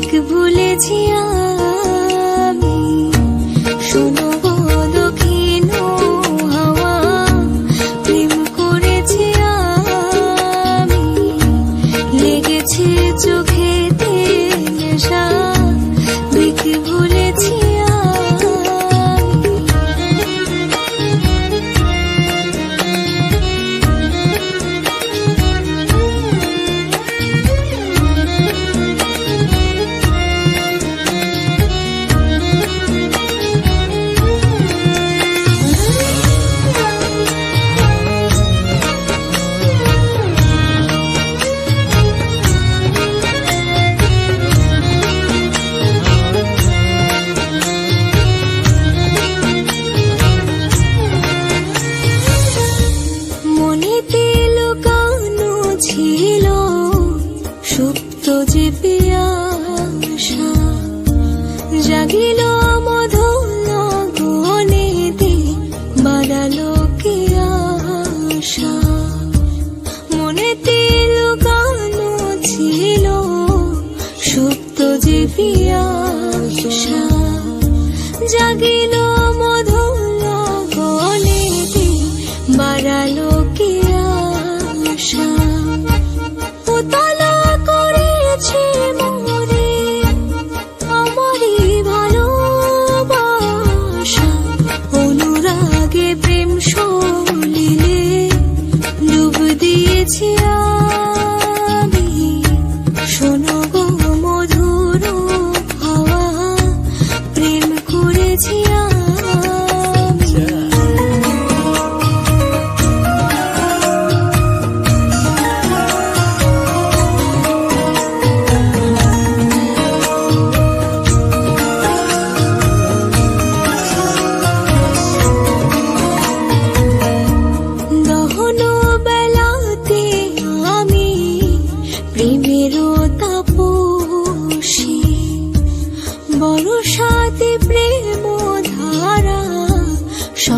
দিক ভুলেছি আমি। শোনো হাওয়া করেছি লেগেছে চোখে নেশা দিক ভুলেছি মনেতে লুকানো ছিল সুপ্ত যে পিয়াসা। জাগিল মধুর গনেতে বাড়ালো কি আশা। মনেতে লুকানো ছিল সুপ্ত যে পিয়াসা। জাগিল 期。